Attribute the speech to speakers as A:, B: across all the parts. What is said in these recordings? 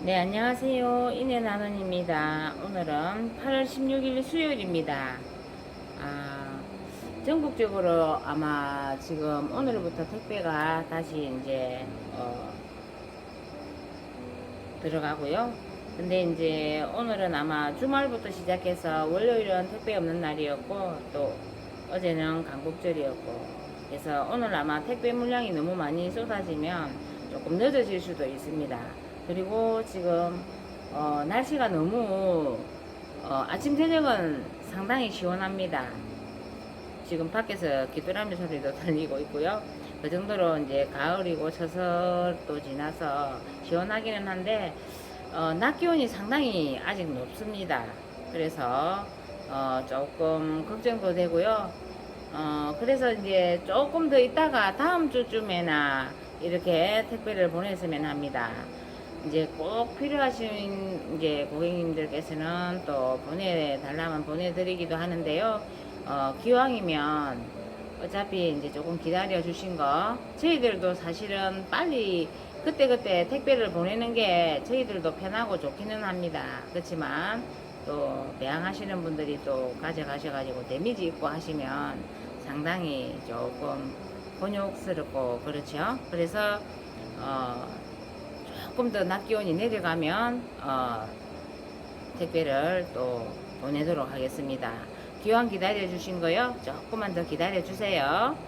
A: 네, 안녕하세요. 인해나는입니다. 오늘은 8월 16일 수요일입니다. 아, 전국적으로 아마 지금 오늘부터 택배가 다시 이제, 어, 들어가고요. 근데 이제 오늘은 아마 주말부터 시작해서 월요일은 택배 없는 날이었고, 또 어제는 강국절이었고, 그래서 오늘 아마 택배 물량이 너무 많이 쏟아지면 조금 늦어질 수도 있습니다. 그리고 지금 어, 날씨가 너무 어, 아침 저녁은 상당히 시원합니다. 지금 밖에서 귀뚜라미 소리도 들리고 있고요. 그 정도로 이제 가을이고 처서도 지나서 시원하기는 한데 어, 낮 기온이 상당히 아직 높습니다. 그래서 어, 조금 걱정도 되고요. 어, 그래서 이제 조금 더 있다가 다음 주쯤에나 이렇게 택배를 보냈으면 합니다. 이제 꼭 필요하신 이제 고객님들께서는 또 보내달라면 보내드리기도 하는데요. 어, 기왕이면 어차피 이제 조금 기다려 주신 거 저희들도 사실은 빨리 그때그때 택배를 보내는 게 저희들도 편하고 좋기는 합니다. 그렇지만 또 매항하시는 분들이 또 가져가셔가지고 데미지 있고 하시면 상당히 조금 곤욕스럽고 그렇죠. 그래서 어, 조금 더 낮 기온이 내려가면 어, 택배를 또 보내도록 하겠습니다. 기왕 기다려 주신 거요. 조금만 더 기다려 주세요.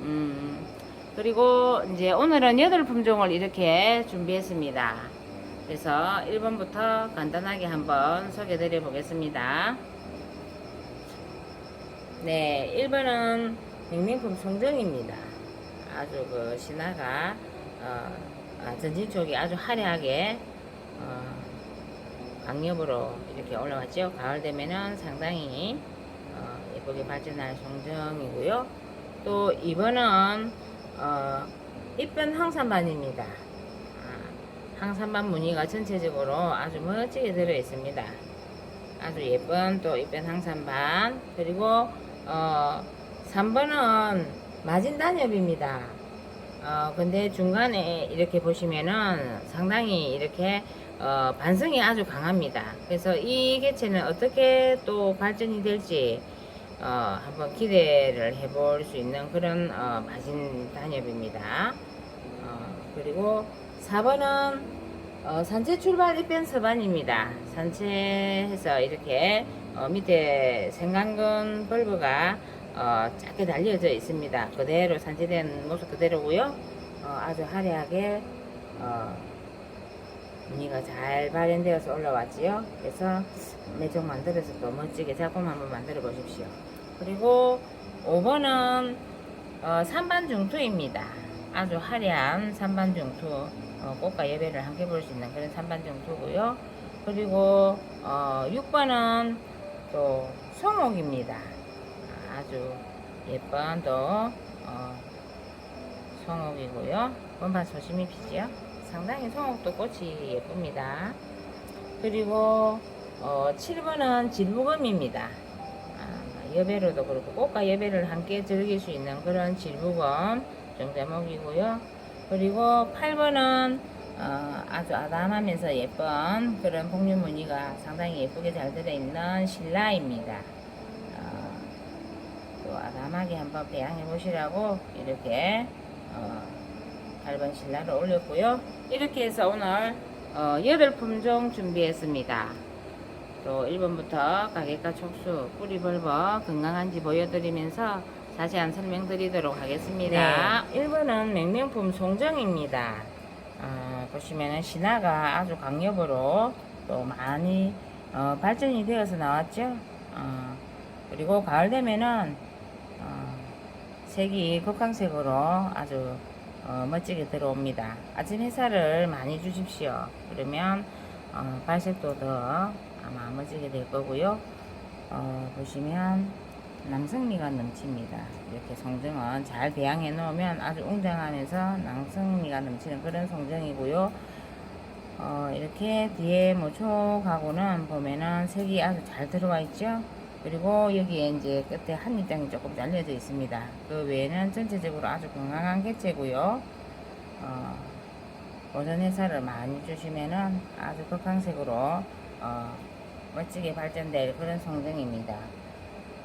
A: 음, 그리고 이제 오늘은 여덟 품종을 이렇게 준비했습니다. 그래서 1번부터 간단하게 한번 소개해 드려 보겠습니다. 네, 1번은 명명품 송정입니다. 아주 그 신화가 어, 아, 전진 쪽이 아주 화려하게 어, 강력으로 이렇게 올라왔죠. 가을 되면은 상당히 어, 예쁘게 발전할 송정이고요. 또 이번은 어, 이쁜 황산반입니다. 아, 황산반 무늬가 전체적으로 아주 멋지게 들어 있습니다. 아주 예쁜 또 이쁜 황산반 그리고 어, 3번은 마진 단엽입니다. 어, 근데 중간에 이렇게 보시면은 상당히 이렇게 어, 반성이 아주 강합니다. 그래서 이 개체는 어떻게 또 발전이 될지 어, 한번 기대를 해볼 수 있는 그런 어, 마진 단엽입니다. 어, 그리고 4번은 어, 산채 출발 입변 서반입니다. 산채해서 이렇게 어, 밑에 생강근 벌브가 어, 작게 달려져 있습니다. 그대로 산채된 모습 그대로고요. 어, 아주 화려하게 어, 무늬가 잘 발현되어서 올라왔지요. 그래서 매종 만들어서 또 멋지게 작품 한번 만들어 보십시오. 그리고 5번은 어, 산반중투입니다. 아주 화려한 산반중투 어, 꽃과 예배를 함께 볼 수 있는 그런 산반중투고요. 그리고 어, 6번은 또 송옥입니다. 아주 예쁜 또 어, 송옥이고요. 원반 소심히 피지요. 상당히 송옥도 꽃이 예쁩니다. 그리고 어, 7번은 질부검입니다. 아, 여배로도 그렇고 꽃과 여배를 함께 즐길 수 있는 그런 질부검 종자목이고요. 그리고 8번은 어, 아주 아담하면서 예쁜 그런 복류 무늬가 상당히 예쁘게 잘 들어있는 신라입니다. 어, 또 아담하게 한번 배양해 보시라고 이렇게 어, 얇은 신라를 올렸고요. 이렇게 해서 오늘 어, 8품종 준비했습니다. 또 1번부터 가격과 촉수, 뿌리 벌버 건강한지 보여드리면서 자세한 설명드리도록 하겠습니다. 네, 1번은 맹명품 송정입니다. 어, 보시면은 신화가 아주 강력으로 또 많이 어, 발전이 되어서 나왔죠. 어, 그리고 가을 되면은 어, 색이 극강색으로 아주 어, 멋지게 들어옵니다. 아침 햇살을 많이 주십시오. 그러면 어, 발색도 더 아마 멋지게 될 거고요. 어, 보시면 남성미가 넘칩니다. 이렇게 송정은 잘 배양해 놓으면 아주 웅장하면서 남성미가 넘치는 그런 송정이고요. 어, 이렇게 뒤에 모촉하고는 보면은 색이 아주 잘 들어와 있죠. 그리고 여기에 이제 끝에 한 입장이 조금 잘려져 있습니다. 그 외에는 전체적으로 아주 건강한 개체고요. 어, 해살을 많이 주시면은 아주 극강색으로 어, 멋지게 발전될 그런 송정입니다.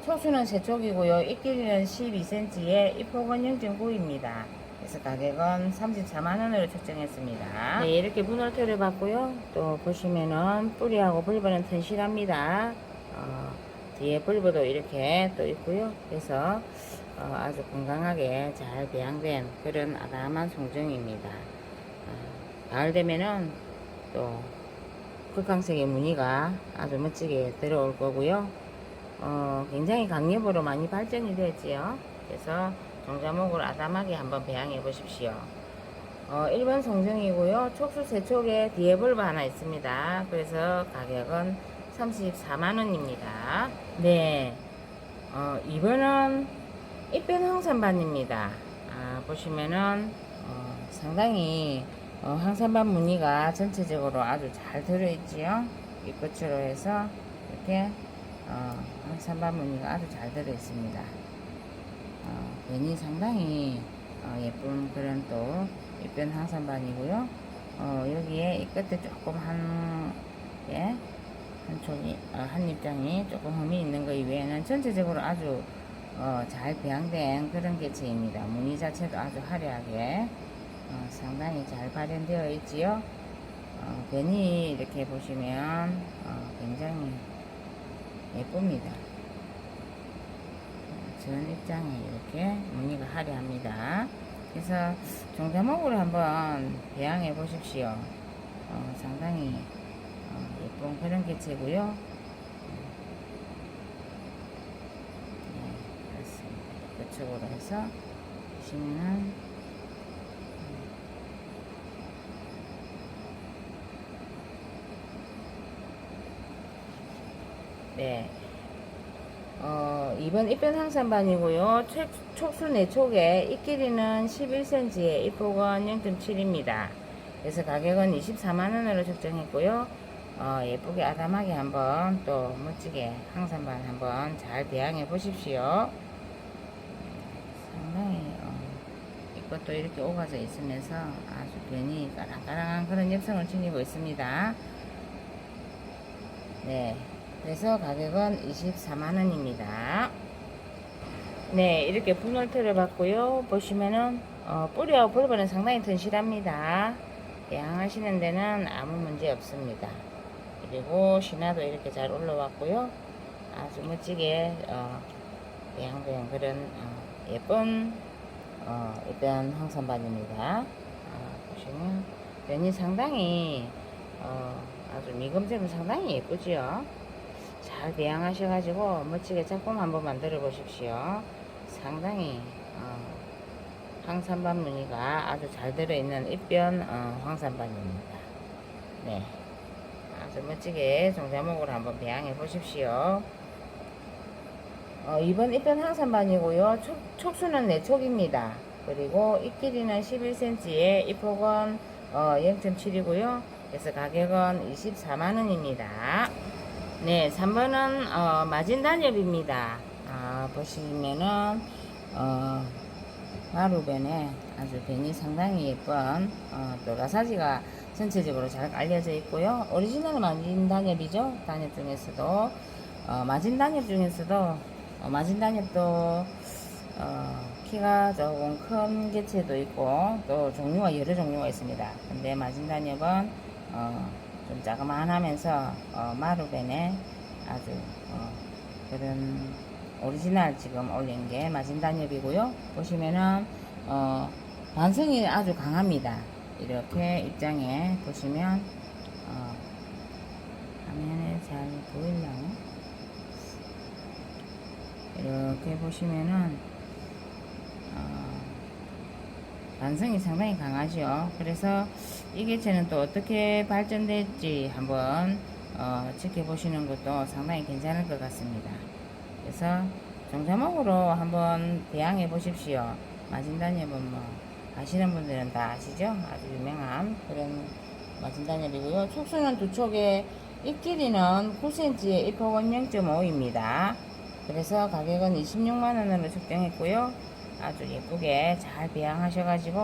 A: 초수는 세촉이고요. 입길이는 12cm에 입폭은 0.9입니다. 그래서 가격은 34만원으로 책정했습니다. 네, 이렇게 분할토를 받고요. 또 보시면은 뿌리하고 불보는 튼실합니다. 어, 뒤에 불보도 이렇게 또 있고요. 그래서 어, 아주 건강하게 잘 배양된 그런 아담한 송정입니다. 어, 가을 되면은 또 극강색의 무늬가 아주 멋지게 들어올 거고요. 어, 굉장히 강력으로 많이 발전이 되지요. 그래서 종자목을 아담하게 한번 배양해 보십시오. 어, 1번 송정이고요. 촉수 세촉에 뒤에 벌브 하나 있습니다. 그래서 가격은 34만원입니다. 네. 어, 2번은 입변 황산반입니다. 아, 보시면은, 어, 상당히, 어, 황산반 무늬가 전체적으로 아주 잘 들어있지요. 이 끝으로 해서 이렇게, 어, 황산반 무늬가 아주 잘 들어있습니다. 어, 변이 상당히 어, 예쁜 그런 또 입변 항산반이고요. 어, 여기에 이 끝에 조금 한, 예, 한쪽이, 어, 한 입장이 조금 흠이 있는 것 이외에는 전체적으로 아주 어, 잘 배양된 그런 개체입니다. 무늬 자체도 아주 화려하게 어, 상당히 잘 발현되어 있지요. 어, 변이 이렇게 보시면 어, 굉장히 예쁩니다. 전 입장에 이렇게 무늬가 화려합니다. 그래서 종자목으로 한번 배양해 보십시오. 어, 상당히 어, 예쁜 그런 개체고요. 네, 그렇습니다. 그쪽으로 해서 보시면은 네. 어, 이번 입변 항산반이고요. 촉, 촉수 내촉에 입길이는 11cm에 입폭은 0.7입니다. 그래서 가격은 24만원으로 책정했고요. 어, 예쁘게 아담하게 한번 또 멋지게 항산반 한번 잘 배양해 보십시오. 상당히 어, 이것도 이렇게 오가져 있으면서 아주 변이 까랑까랑한 그런 엽성을 지니고 있습니다. 네. 그래서 가격은 24만원입니다. 네, 이렇게 분할틀을 받고요. 보시면은, 어, 뿌리하고 볼버는 상당히 튼실합니다. 배양하시는 데는 아무 문제 없습니다. 그리고 신화도 이렇게 잘 올라왔고요. 아주 멋지게, 어, 배양된 그런, 어, 예쁜, 어, 일단 황산반입니다. 어, 보시면, 면이 상당히, 어, 아주 미금색은 상당히 예쁘지요. 잘 배양하셔가지고 멋지게 작품 한번 만들어 보십시오. 상당히 어, 황산반 무늬가 아주 잘 들어있는 입변 어, 황산반입니다. 네, 멋지게 종자목으로 한번 배양해 보십시오. 어, 이번 입변 황산반이고요. 촉, 촉수는 4촉입니다. 그리고 입길이는 11cm에 입폭은 어, 0.7이고요. 그래서 가격은 24만원입니다. 네, 3번은 어, 마진 단엽입니다. 아, 보시면은 어, 마루변에 아주 변이 상당히 예쁜 어, 또 라사지가 전체적으로 잘 깔려져 있고요. 오리지널 마진 단엽이죠. 단엽 중에서도 어, 마진 단엽 중에서도 어, 마진 단엽도 어, 키가 조금 큰 개체도 있고 또 종류가 여러 종류가 있습니다. 근데 마진 단엽은 어, 좀 자그만하면서 어, 마루벤에 아주 어, 그런 오리지널 지금 올린 게 마진 단엽이고요. 보시면은 어, 반성이 아주 강합니다. 이렇게 입장에 보시면 어, 화면에 잘 보이려나? 이렇게 보시면은 어, 반성이 상당히 강하죠. 그래서 이 개체는 또 어떻게 발전될지 한번 어, 지켜보시는 것도 상당히 괜찮을 것 같습니다. 그래서 종자목으로 한번 배양해 보십시오. 마진단엽은 뭐 아시는 분들은 다 아시죠? 아주 유명한 그런 마진단엽이고요. 촉수는 두 촉에 입 길이는 9cm에 입폭은 0.5입니다. 그래서 가격은 26만원으로 책정했고요. 아주 예쁘게 잘 배양하셔가지고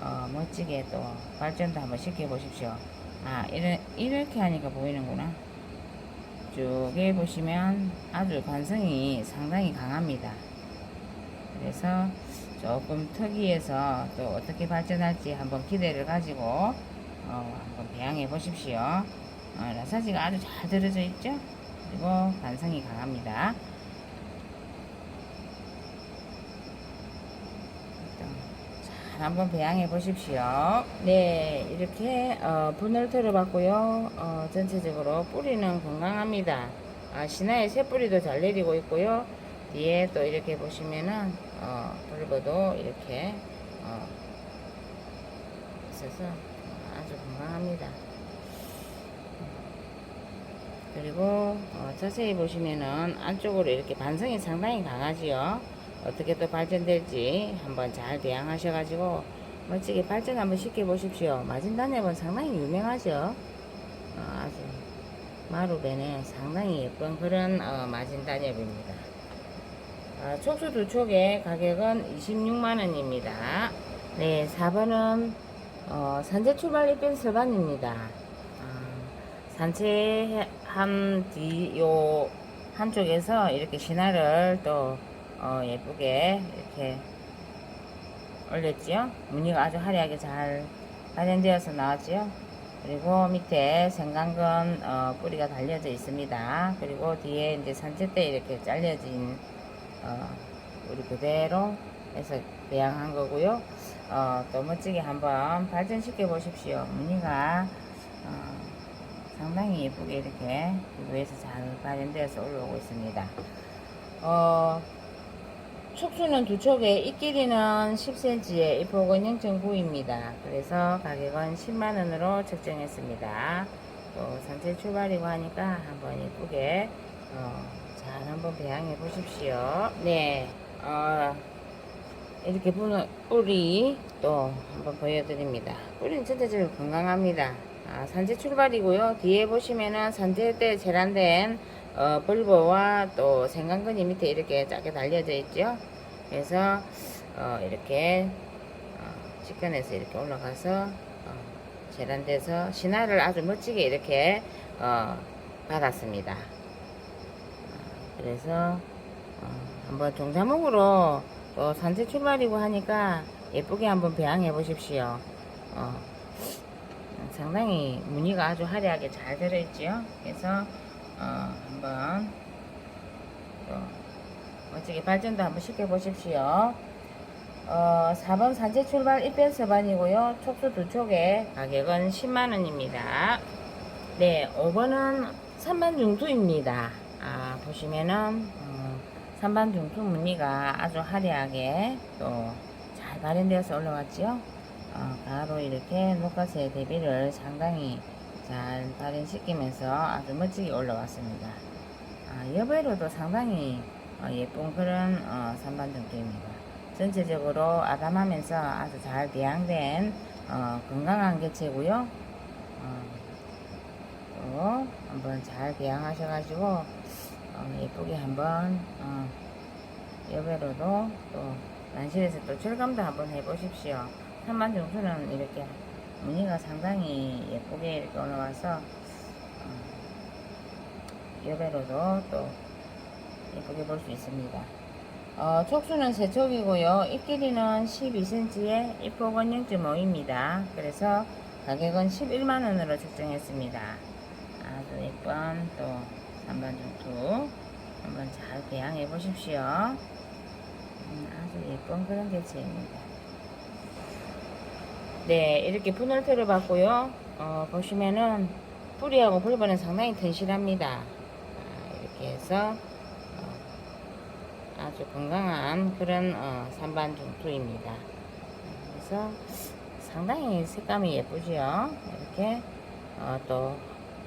A: 어, 멋지게 또 발전도 한번 시켜 보십시오. 아, 이래, 이렇게 하니까 보이는구나. 쭉 해 보시면 아주 관성이 상당히 강합니다. 그래서 조금 특이해서 또 어떻게 발전할지 한번 기대를 가지고 어, 한번 배양해 보십시오. 어, 라사지가 아주 잘 들어져 있죠? 그리고 관성이 강합니다. 잘 한번 배양해 보십시오. 네, 이렇게 어, 분을 틀어봤고요. 어, 전체적으로 뿌리는 건강합니다. 아, 신화의 새 뿌리도 잘 내리고 있고요. 뒤에 또 이렇게 보시면은 어, 벌버도 이렇게 어, 있어서 아주 건강합니다. 그리고 어, 자세히 보시면은 안쪽으로 이렇게 반성이 상당히 강하지요. 어떻게 또 발전될지 한번 잘 대항하셔가지고 멋지게 발전 한번 시켜 보십시오. 마진단엽은 상당히 유명하죠. 어, 아주 마루벤에 상당히 예쁜 그런 어, 마진단엽입니다. 어, 촉수 두 촉의 가격은 26만원입니다. 네, 4번은 어, 산재 출발 입변 설반입니다. 어, 산책한 뒤, 요, 한쪽에서 이렇게 신화를 또, 어, 예쁘게 이렇게 올렸지요. 무늬가 아주 화려하게 잘 발현되어서 나왔지요. 그리고 밑에 생강근 어, 뿌리가 달려져 있습니다. 그리고 뒤에 이제 산채대 이렇게 잘려진 어, 우리 그대로 해서 배양한 거고요. 어, 또 멋지게 한번 발전시켜 보십시오. 무늬가 어, 상당히 예쁘게 이렇게 위에서 잘 발현되어서 올라오고 있습니다. 어, 촉수는 두 촉에 이 길이는 10cm에 이 폭은 0.9입니다. 그래서 가격은 10만원으로 책정했습니다. 또 산책 출발이고 하니까 한번 예쁘게 어, 잘 한번 배양해 보십시오. 네, 어, 이렇게 뿌는 뿌리 또 한번 보여드립니다. 뿌리는 전체적으로 건강합니다. 아, 산재 출발이고요. 뒤에 보시면은 산재 때 재란된 어, 벌버와 또 생강근이 밑에 이렇게 작게 달려져 있죠. 그래서 어, 이렇게 어, 직근에서 이렇게 올라가서 어, 재란돼서 신화를 아주 멋지게 이렇게 어, 받았습니다. 어, 그래서 어, 한번 종자목으로 또 산재 출발이고 하니까 예쁘게 한번 배양해 보십시오. 어, 상당히 무늬가 아주 화려하게 잘 들어있지요. 그래서 어, 한번 또 멋지게 발전도 한번 시켜 보십시오. 어, 4번 산재 출발 입변 서반이고요. 촉수 두 촉에 가격은 10만원입니다. 네, 5번은 3반 중투입니다. 아, 보시면은, 어, 3반 중투 무늬가 아주 화려하게 또 잘 발현되어서 올라왔지요. 어, 바로 이렇게 녹화세 대비를 상당히 잘 발현시키면서 아주 멋지게 올라왔습니다. 아, 여배로도 상당히 어, 예쁜 그런 어, 산반 정도입니다. 전체적으로 아담하면서 아주 잘 배양된 어, 건강한 개체고요. 어, 또 한번 잘 배양하셔가지고 어, 예쁘게 한번 어, 여배로도 또 난실에서 또 철감도 한번 해보십시오. 산반 정수는 이렇게 무늬가 상당히 예쁘게 이렇게 올라와서 어, 여배로도 또 예쁘게 볼 수 있습니다. 어, 촉수는 세 촉이고요. 잎 길이는 12cm에 잎폭은 0.5입니다. 그래서 가격은 11만원으로 책정했습니다. 아주 예쁜 또 산반중투 한번 잘 배양해 보십시오. 음, 아주 예쁜 그런 개체입니다. 네, 이렇게 분을 틀어봤고요. 어, 보시면은 뿌리하고 불벌은 상당히 튼실합니다. 아, 이렇게 해서 어, 아주 건강한 그런 어, 산반 중투입니다. 그래서 상당히 색감이 예쁘지요. 이렇게 어, 또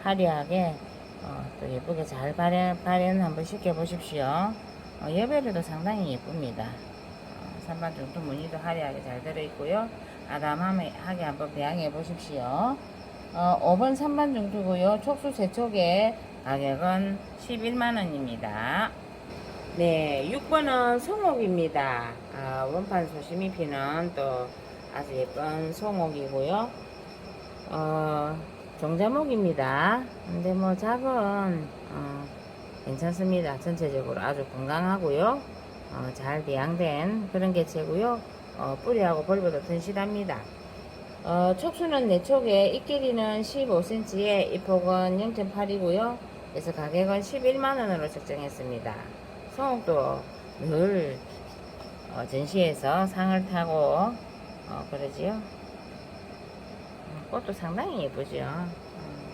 A: 화려하게 어, 또 예쁘게 잘 발현, 발현 한번 시켜 보십시오. 어, 여배로도 상당히 예쁩니다. 어, 산반중투 무늬도 화려하게 잘 들어있고요. 아담하게 한번 배양해 보십시오. 어, 5번 3반 중투고요. 촉수 세촉의 가격은 11만원입니다. 네, 6번은 송옥입니다. 아, 원판 소심이 피는 또 아주 예쁜 송옥이고요. 어, 종자목입니다. 근데 뭐 작은 어, 괜찮습니다. 전체적으로 아주 건강하고요. 어, 잘 배양된 그런 개체고요. 어, 뿌리하고 벌보다 튼실합니다. 어, 촉수는 4촉에 잎 길이는 15cm에 잎폭은 0.8이고요. 그래서 가격은 11만원으로 책정했습니다. 송옥도 늘 어, 전시에서 상을 타고 어, 그러지요. 음, 꽃도 상당히 예쁘죠. 음,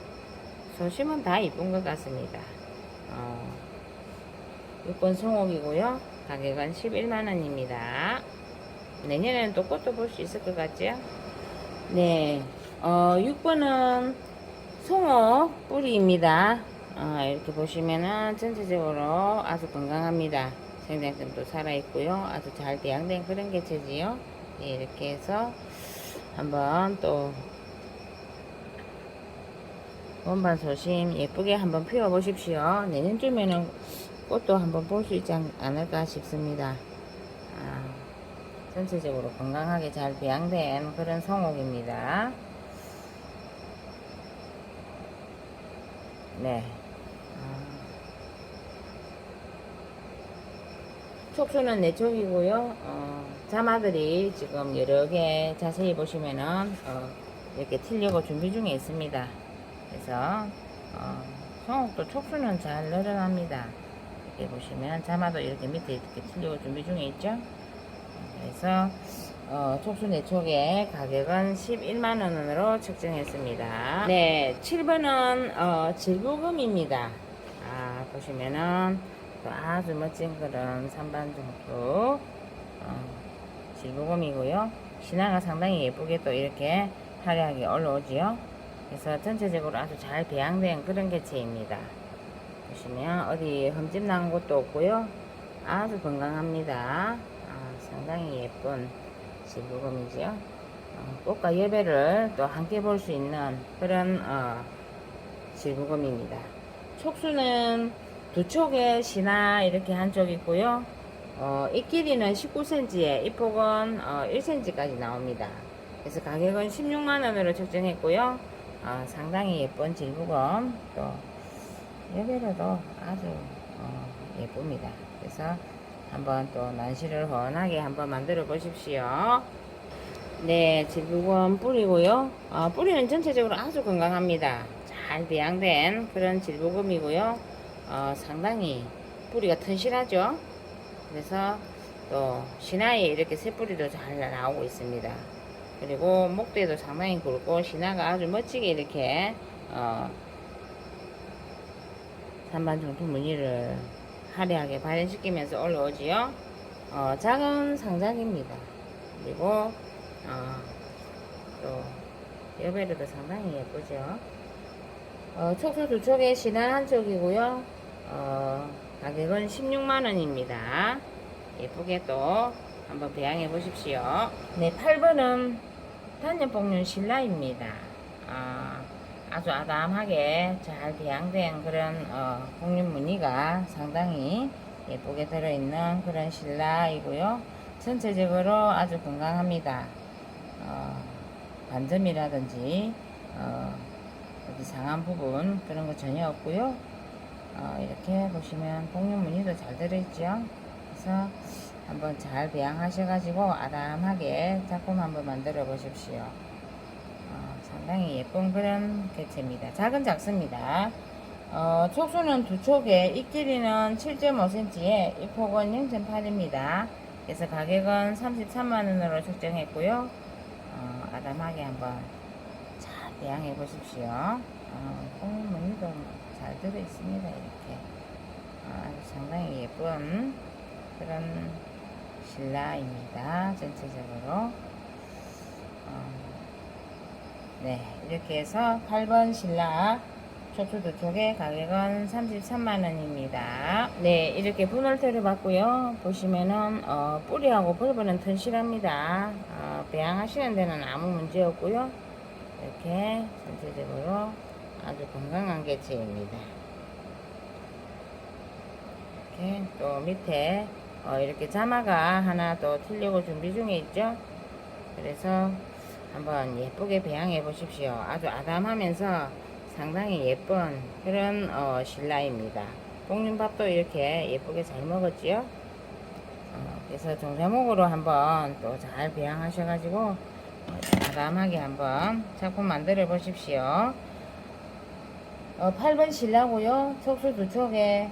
A: 소심은 다 이쁜 것 같습니다. 어, 6번 송옥이고요. 가격은 11만원입니다. 내년에는 또 꽃도 볼 수 있을 것 같죠? 네, 어, 6번은 송옥 뿌리입니다. 어, 이렇게 보시면은 전체적으로 아주 건강합니다. 생장점도 살아있고요. 아주 잘 배양된 그런 개체지요. 네, 이렇게 해서 한번 또 원반 소심 예쁘게 한번 피워 보십시오. 내년쯤에는 꽃도 한번 볼 수 있지 않- 않을까 싶습니다. 아, 전체적으로 건강하게 잘 배양된 그런 성옥입니다. 네. 아, 촉수는 네 촉이고요. 어, 자마들이 지금 여러 개 자세히 보시면은 어, 이렇게 틀려고 준비 중에 있습니다. 그래서 어, 성옥도 촉수는 잘 늘어납니다. 이렇게 보시면 자마도 이렇게 밑에 이렇게 틀려고 준비 중에 있죠. 그래서 어, 촉수 내촉의 가격은 11만 원으로 책정했습니다. 네, 7번은 어, 질부금입니다. 아, 보시면은 또 아주 멋진 그런 산반종도 어, 질부금이고요. 신화가 상당히 예쁘게 또 이렇게 화려하게 올라오지요. 그래서 전체적으로 아주 잘 배양된 그런 개체입니다. 보시면 어디 흠집 난 곳도 없고요. 아주 건강합니다. 아, 상당히 예쁜 질부금이지요. 어, 꽃과 예배를 또 함께 볼 수 있는 그런 어, 질부금입니다. 촉수는 두 촉에 신화 이렇게 한 쪽 있고요. 어, 잎 길이는 19cm에 잎폭은 어, 1cm까지 나옵니다. 그래서 가격은 16만원으로 책정했고요. 어, 상당히 예쁜 질부금 또 예배로도 아주 어, 예쁩니다. 그래서 한번 또 난시를 훤하게 한번 만들어 보십시오. 네, 질부금 뿌리고요. 어, 뿌리는 전체적으로 아주 건강합니다. 잘 배양된 그런 질부금이고요. 어, 상당히 뿌리가 튼실하죠. 그래서 또 신화에 이렇게 새뿌리도 잘 나오고 있습니다. 그리고 목대도 상당히 굵고 신화가 아주 멋지게 이렇게 어, 산반중투 무늬를 화려하게 발현시키면서 올라오지요. 어, 작은 상장입니다. 그리고 어, 또 여배로도 상당히 예쁘죠. 어, 촉수 두 촉에 신한 한 촉이고요. 어, 가격은 16만원입니다. 예쁘게 또 한번 배양해 보십시오. 네, 8번은 단연복륜 신라입니다. 아, 아주 아담하게 잘 배양된 그런 어, 복륜 무늬가 상당히 예쁘게 들어있는 그런 신라이고요. 전체적으로 아주 건강합니다. 어, 반점이라든지 어, 상한 부분 그런 거 전혀 없고요. 어, 이렇게 보시면 복륜 무늬도 잘 들어있죠. 그래서 한번 잘 배양하셔가지고 아담하게 작품 한번 만들어 보십시오. 어, 상당히 예쁜 그런 개체입니다. 작은 작습니다. 어, 촉수는 두 촉에 잎 길이는 7.5cm에 잎폭은 0.8입니다. 그래서 가격은 33만원으로 책정했고요. 어, 아담하게 한번 잘 배양해 보십시오. 어, 콩무늬도 잘 들어 있습니다. 이렇게 어, 아주 상당히 예쁜 그런 신라입니다. 전체적으로 어, 네 이렇게 해서 8번 신라 초초 두 쪽의 가격은 33만원입니다. 네, 이렇게 분할태를 받고요. 보시면은, 어, 뿌리하고 벌브는 튼실합니다. 어, 배양하시는 데는 아무 문제 없고요. 이렇게 전체적으로 아주 건강한 개체입니다. 이렇게 또 밑에 어, 이렇게 자마가 하나 더 틀려고 준비 중에 있죠. 그래서 한번 예쁘게 배양해 보십시오. 아주 아담하면서 상당히 예쁜 그런 어, 신라입니다. 볶음밥도 이렇게 예쁘게 잘 먹었지요. 어, 그래서 종자목으로 한번 또 잘 배양하셔 가지고 어, 아담하게 한번 작품 만들어 보십시오. 어, 8번 신라고요. 촉수 두 촉에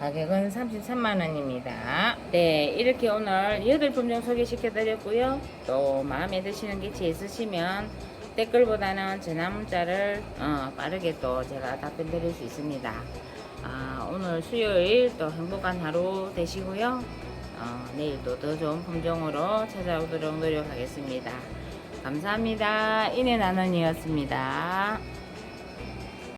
A: 가격은 33만원입니다. 네, 이렇게 오늘 8품 종 소개시켜 드렸고요. 또 마음에 드시는 기치 있으시면 댓글보다는 전화 문자를 어, 빠르게 또 제가 답변 드릴 수 있습니다. 아, 오늘 수요일 또 행복한 하루 되시고요. 어, 내일도 더 좋은 품종으로 찾아오도록 노력하겠습니다. 감사합니다. 인해 나눔이었습니다.